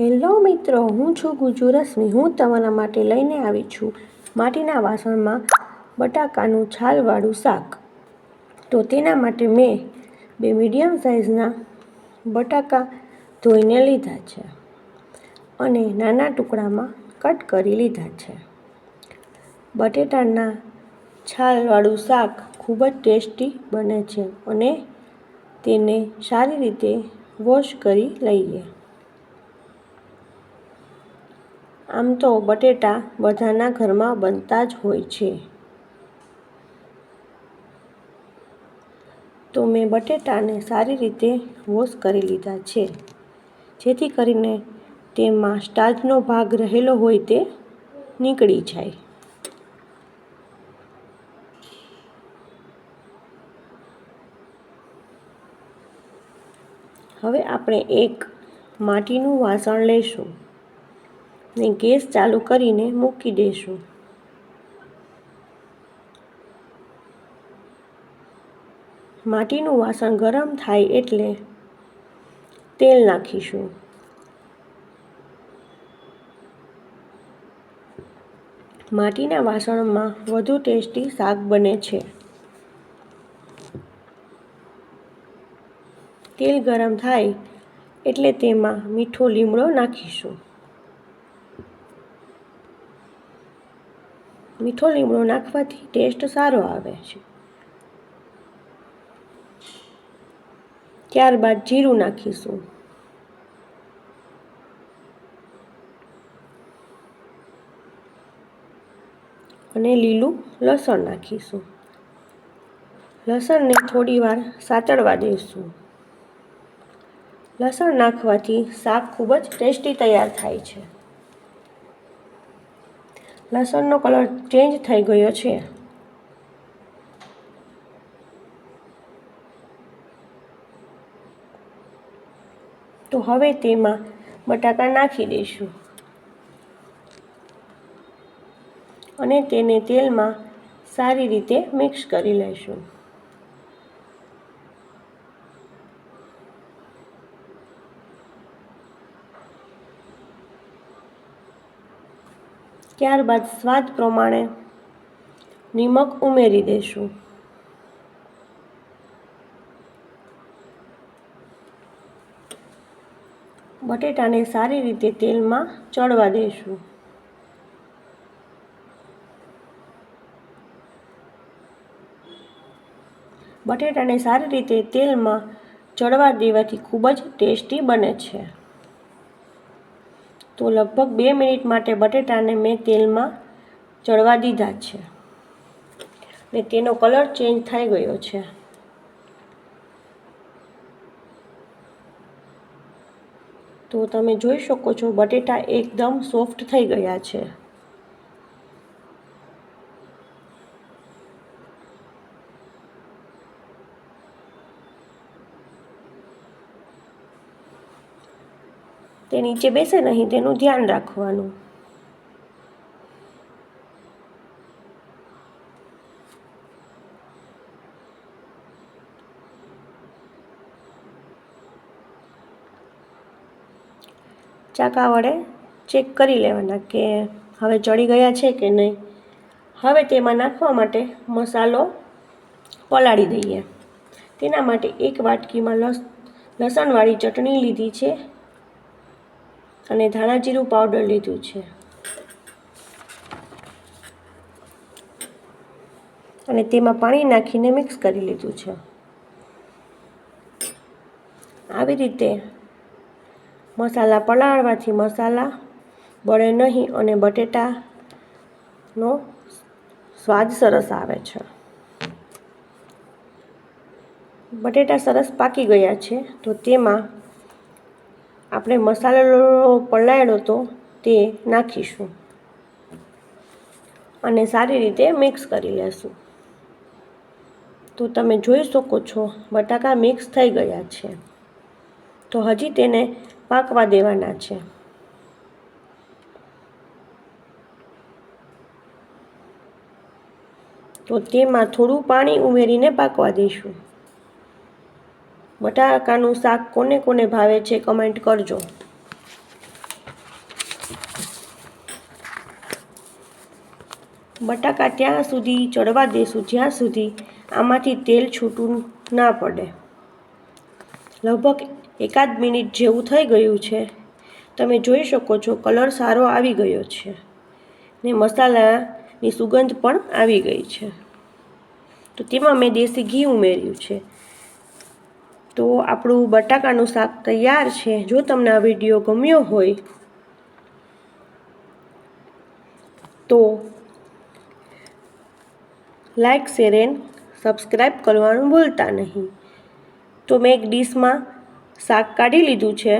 Hello મિત્રો, હું છું ગુજુ રશ્મિ. હું તમારા માટે લઈને આવી છું માટીના વાસણમાં બટાકાનું છાલવાળું શાક. તો તેના માટે મેં બે મીડિયમ સાઇઝના બટાકા ધોઈને લીધા છે અને નાના ટુકડામાં કટ કરી લીધા છે. બટેટાના છાલવાળું શાક ખૂબ જ ટેસ્ટી બને છે અને તેને સારી રીતે વોશ કરી લઈએ. આમ તો બટેટા બધાના ઘરમાં બનતા જ હોય છે. તો મેં બટેટાને સારી રીતે વોશ કરી લીધા છે. જેથી કરીને તેમાં સ્ટાર્ચનો ભાગ રહેલો હોય તે નીકળી જાય. હવે આપણે એક માટીનું વાસણ લઈશું ને ગેસ ચાલુ કરીને મૂકી દઈશું માટીનું વાસણ ગરમ થાય એટલે તેલ નાખીશું. માટીના વાસણમાં વધુ ટેસ્ટી શાક બને છે. તેલ ગરમ થાય એટલે તેમાં મીઠો લીમડો નાખીશું. મીઠો લીમડો નાખવાથી ટેસ્ટ સારો આવે છે. ત્યારબાદ જીરું નાખીશું. અને લીલું લસણ નાખીશું. લસણને થોડી વાર સાતળવા દઈશું. લસણ નાખવાથી શાક ખૂબ જ ટેસ્ટી તૈયાર થાય છે. લસણનો કલર ચેન્જ થઈ ગયો છે. તો હવે તેમાં બટાકા નાખી દઈશું. અને તેને તેલમાં સારી રીતે મિક્સ કરી લઈશું. ત્યારબાદ સ્વાદ પ્રમાણે નિમક ઉમેરી દઈશું બટેટાને સારી રીતે તેલમાં ચડવા દઈશું બટેટાને સારી રીતે તેલમાં ચડવા દેવાથી ખૂબ જ ટેસ્ટી બને છે. તો લગભગ બે મિનિટ માટે બટેટાને મેં તેલમાં ચડવા દીધા છે. ને તેનો કલર ચેન્જ થઈ ગયો છે. તો તમે જોઈ શકો છો બટેટા એકદમ સોફ્ટ થઈ ગયા છે. તે નીચે બેસે નહીં, તેનું ધ્યાન રાખવાનું. ચાકા વડે ચેક કરી લેવાના કે હવે ચડી ગયા છે કે નહીં. હવે તેમાં નાખવા માટે મસાલો પલાળી દઈએ. તેના માટે એક વાટકીમાં લસ, લસણવાળી ચટણી લીધી છે. અને ધાણા જીરું પાવડર લીધું છે. અને તેમાં પાણી નાખીને મિક્સ કરી લીધું છે. આવી રીતે મસાલા પલાળવાથી મસાલા, બળે નહીં અને બટેટાનો સ્વાદ સરસ આવે છે. બટેટા સરસ પાકી ગયા છે, તો તેમાં આપણે મસાલો પલાળ્યો તો તે નાખીશું. અને સારી રીતે મિક્સ કરી લેશું. તો તમે જોઈ શકો છો, બટાકા મિક્સ થઈ ગયા છે. તો હજી તેને પાકવા દેવાના છે. તો તેમાં થોડું પાણી ઉમેરીને પાકવા દઈશું. બટાકાનું શાક કોને કોને ભાવે છે કમેન્ટ કરજો. બટાકા ત્યાં સુધી ચડવા દેશું, જ્યાં સુધી આમાંથી તેલ છૂટું ના પડે. લગભગ એકાદ મિનિટ જેવું થઈ ગયું છે. તમે જોઈ શકો છો કલર સારો આવી ગયો છે ને મસાલાની સુગંધ પણ આવી ગઈ છે. તો તેમાં મેં દેશી ઘી ઉમેર્યું છે. તો આપણું બટાકાનું શાક તૈયાર છે. જો તમને આ વીડિયો ગમ્યો હોય તો લાઈક, શેર એન્ડ સબસ્ક્રાઈબ કરવાનું ભૂલતા નહીં. તો મેં એક ડીશમાં શાક કાઢી લીધું છે.